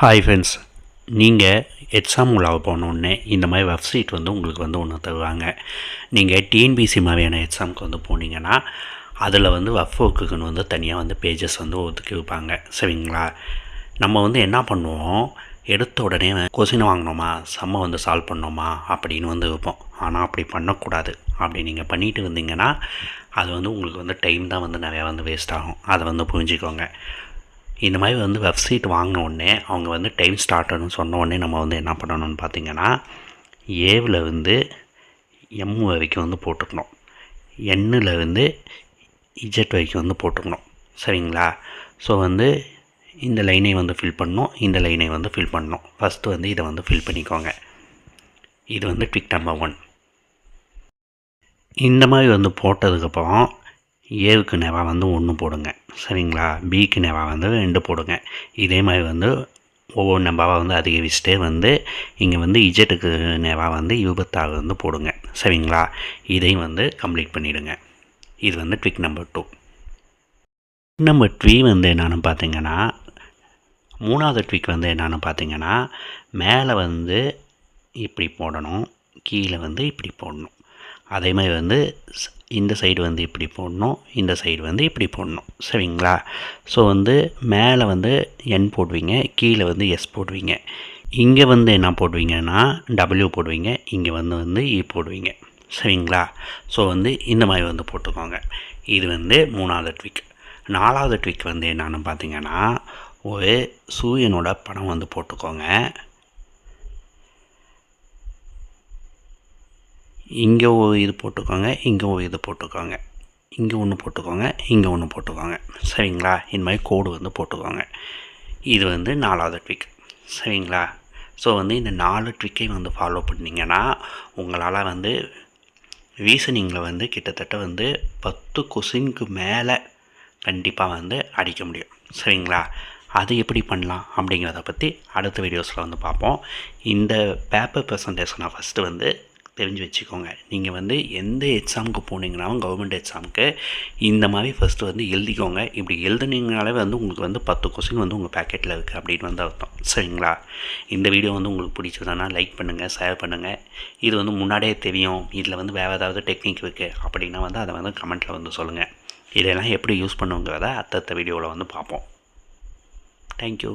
Hi friends நீங்கள் exam உள்ளாக போனோடனே இந்த மாதிரி வெப்சைட் வந்து உங்களுக்கு வந்து ஒன்று தருவாங்க. நீங்கள் டிஎன்பிசி மாதிரியான எக்ஸாமுக்கு வந்து போனீங்கன்னா அதில் வந்து வெப்ஒர்க்குன்னு வந்து தனியாக வந்து பேஜஸ் வந்து ஒதுக்கி வைப்பாங்க. சரிங்களா? நம்ம வந்து என்ன பண்ணுவோம்? எடுத்த உடனே கொஸ்டின் வாங்கினோமா செம்ம வந்து சால்வ் பண்ணோமா? அப்படின்னு வந்து வைப்போம் ஆனால் அப்படி பண்ணக்கூடாது. அப்படி நீங்கள் பண்ணிட்டு வந்தீங்கன்னா அது வந்து உங்களுக்கு வந்து டைம் தான் வந்து நிறையா வந்து வேஸ்ட் ஆகும். அதை வந்து புரிஞ்சுக்கோங்க. இந்த மாதிரி வந்து வெப்சைட் வாங்கின உடனே அவங்க வந்து டைம் ஸ்டார்ட்னு சொன்ன உடனே நம்ம வந்து என்ன பண்ணணும்னு பார்த்தீங்கன்னா ஏவில் வந்து எம் வரைக்கும் வந்து போட்டுக்கணும். எண்ணில் வந்து இஜெட் வரைக்கும் வந்து போட்டுக்கணும். சரிங்களா? ஸோ வந்து இந்த லைனை வந்து ஃபில் பண்ணணும். இந்த லைனை வந்து ஃபில் பண்ணணும். ஃபஸ்ட்டு வந்து இதை வந்து ஃபில் பண்ணிக்கோங்க. இது வந்து ட்விக் நம்பர் ஒன் இந்த மாதிரி வந்து போட்டதுக்கப்புறம் ஏவுக்கு நேவாக வந்து ஒன்று போடுங்க. சரிங்களா? பிக்கு நேவாக வந்து ரெண்டு போடுங்க. இதே மாதிரி வந்து ஒவ்வொரு நம்பாவாக வந்து அதிகரிச்சுட்டே வந்து இங்கே வந்து இஜெட்டுக்கு நேவாக வந்து இருபத்தாறு வந்து போடுங்க. சரிங்களா? இதையும் வந்து கம்ப்ளீட் பண்ணிவிடுங்க இது வந்து ட்விக் நம்பர் டூ நம்பர் த்ரீ வந்து என்னென்னு பார்த்தீங்கன்னா மூணாவது ட்விக் வந்து என்னென்னு பார்த்தீங்கன்னா மேலே வந்து இப்படி போடணும் கீழே வந்து இப்படி போடணும். அதே மாதிரி வந்து இந்த சைடு வந்து இப்படி போடணும் இந்த சைடு வந்து இப்படி போடணும். சரிங்களா? ஸோ வந்து மேலே வந்து என் போடுவீங்க கீழே வந்து எஸ் போடுவீங்க. இங்கே வந்து என்ன போடுவீங்கன்னா டபிள்யூ போடுவீங்க இங்கே வந்து வந்து இ போடுவீங்க. சரிங்களா? ஸோ வந்து இந்த மாதிரி வந்து போட்டுக்கோங்க. இது வந்து மூணாவது ட்விக் நாலாவது ட்விக் வந்து என்னென்னு பார்த்தீங்கன்னா ஒரு சூரியனோட படம் வந்து போட்டுக்கோங்க. இங்கே ஒரு இது போட்டுக்கோங்க இங்கே ஒரு இது போட்டுக்கோங்க. இங்கே ஒன்று போட்டுக்கோங்க இங்கே ஒன்று போட்டுக்கோங்க. சரிங்களா? இந்த மாதிரி கோடு வந்து போட்டுக்கோங்க. இது வந்து நாலாவது ட்விக் சரிங்களா? ஸோ வந்து இந்த நாலு ட்ரிக்கை வந்து ஃபாலோ பண்ணிங்கன்னா உங்களால் வந்து ரீசனிங்கில் வந்து கிட்டத்தட்ட வந்து பத்து கொஷினுக்கு மேலே கண்டிப்பாக வந்து அடிக்க முடியும். சரிங்களா? அது எப்படி பண்ணலாம் அப்படிங்கிறத பற்றி அடுத்த வீடியோஸில் வந்து பார்ப்போம். இந்த பேப்பர் ப்ரெசன்டேஷனை ஃபஸ்ட்டு வந்து தெரிஞ்சு வச்சுக்கோங்க. நீங்கள் வந்து எந்த எக்ஸாமுக்கு போனீங்கனாலும் கவர்மெண்ட் எக்ஸாமுக்கு இந்த மாதிரி ஃபஸ்ட்டு வந்து எழுதிக்கோங்க. இப்படி எழுதுனீங்கனாலே வந்து உங்களுக்கு வந்து பத்து கொஸ்டின் வந்து உங்கள் பேக்கெட்டில் இருக்குது அப்படின்னு வந்து அர்த்தம். சரிங்களா? இந்த வீடியோ வந்து உங்களுக்கு பிடிச்சதுன்னா லைக் பண்ணுங்கள் ஷேர் பண்ணுங்கள் இது வந்து முன்னாடியே தெரியும். இதில் வந்து வேறு ஏதாவது டெக்னிக் இருக்குது அப்படின்னா வந்து அதை வந்து கமெண்ட்டில் வந்து சொல்லுங்கள் இதெல்லாம் எப்படி யூஸ் பண்ணுங்கிறத அடுத்தடுத்த வீடியோவில் வந்து பார்ப்போம். தேங்க்யூ